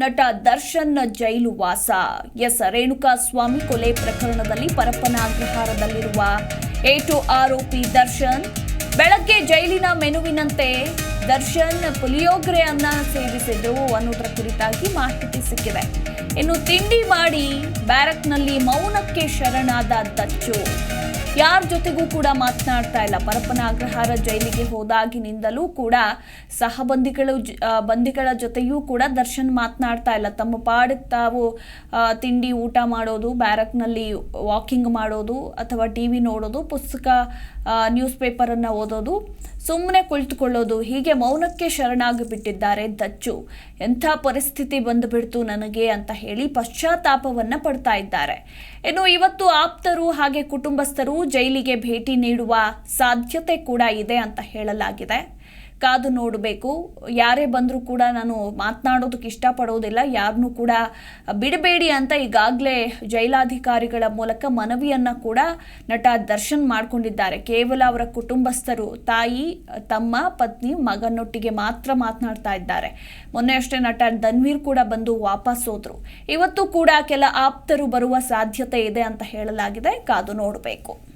ನಟ ದರ್ಶನ್ ಜೈಲು ವಾಸ. ಎಸ್. ರೇಣುಕಾ ಸ್ವಾಮಿ ಕೊಲೆ ಪ್ರಕರಣದಲ್ಲಿ ಪರಪ್ಪನ ಅಗ್ರಹಾರದಲ್ಲಿರುವ ಏಟು ಆರೋಪಿ ದರ್ಶನ್. ಬೆಳಗ್ಗೆ ಜೈಲಿನ ಮೆನುವಿನಂತೆ ದರ್ಶನ್ ಪುಲಿಯೋಗರೆ ಅನ್ನ ಸೇವಿಸಿದ್ರು ಅನ್ನೋದರ ಕುರಿತಾಗಿ ಮಾಹಿತಿ ಸಿಕ್ಕಿದೆ ಇನ್ನು ತಿಂಡಿ ಮಾಡಿ ಬ್ಯಾರಕ್ನಲ್ಲಿ ಮೌನಕ್ಕೆ ಶರಣಾದ ದಚ್ಚು. ಯಾರ ಜೊತೆಗೂ ಕೂಡ ಮಾತನಾಡ್ತಾ ಇಲ್ಲ. ಪರಪ್ಪನ ಅಗ್ರಹಾರ ಜೈಲಿಗೆ ಹೋದಾಗಿನಿಂದಲೂ ಕೂಡ ಸಹಬಂಧಿಗಳು ಬಂಧಿಗಳ ಜೊತೆಯೂ ಕೂಡ ದರ್ಶನ್ ಮಾತನಾಡ್ತಾ ಇಲ್ಲ. ತಮ್ಮ ಪಾಡಕ್ಕೆ ತಾವು ತಿಂಡಿ ಊಟ ಮಾಡೋದು, ಬ್ಯಾರಕ್ನಲ್ಲಿ ವಾಕಿಂಗ್ ಮಾಡೋದು ಅಥವಾ ಟಿ ವಿ ನೋಡೋದು, ಪುಸ್ತಕ ನ್ಯೂಸ್ ಪೇಪರನ್ನು ಓದೋದು ಸುಮ್ಮನೆ ಕುಳಿತುಕೊಳ್ಳೋದು ಹೀಗೆ ಮೌನಕ್ಕೆ ಶರಣಾಗಿ ಬಿಟ್ಟಿದ್ದಾರೆ ದಚ್ಚು. ಎಂಥ ಪರಿಸ್ಥಿತಿ ಬಂದುಬಿಡ್ತು ನನಗೆ ಅಂತ ಹೇಳಿ ಪಶ್ಚಾತ್ತಾಪವನ್ನ ಪಡ್ತಾ ಇದ್ದಾರೆ. ಇನ್ನು ಇವತ್ತು ಆಪ್ತರು ಹಾಗೆ ಕುಟುಂಬಸ್ಥರು ಜೈಲಿಗೆ ಭೇಟಿ ನೀಡುವ ಸಾಧ್ಯತೆ ಕೂಡ ಇದೆ ಅಂತ ಹೇಳಲಾಗಿದೆ. ಕಾದು ನೋಡಬೇಕು. ಯಾರೇ ಬಂದರೂ ಕೂಡ ನಾನು ಮಾತನಾಡೋದಕ್ಕೆ ಇಷ್ಟಪಡೋದಿಲ್ಲ. ಯಾರನ್ನೂ ಕೂಡ ಬಿಡಬೇಡಿ ಅಂತ ಈಗಾಗಲೇ ಜೈಲಾಧಿಕಾರಿಗಳ ಮೂಲಕ ಮನವಿಯನ್ನು ಕೂಡ ನಟ ದರ್ಶನ್ ಮಾಡಿಕೊಂಡಿದ್ದಾರೆ. ಕೇವಲ ಅವರ ಕುಟುಂಬಸ್ಥರು, ತಾಯಿ, ತಮ್ಮ ಪತ್ನಿ, ಮಗನೊಟ್ಟಿಗೆ ಮಾತ್ರ ಮಾತನಾಡ್ತಾ ಇದ್ದಾರೆ. ಮೊನ್ನೆ ಅಷ್ಟೇ ನಟ ಧನ್ವೀರ್ ಕೂಡ ಬಂದು ವಾಪಸ್ ಹೋದರು. ಇವತ್ತು ಕೂಡ ಕೆಲ ಆಪ್ತರು ಬರುವ ಸಾಧ್ಯತೆ ಇದೆ ಅಂತ ಹೇಳಲಾಗಿದೆ. ಕಾದು ನೋಡಬೇಕು.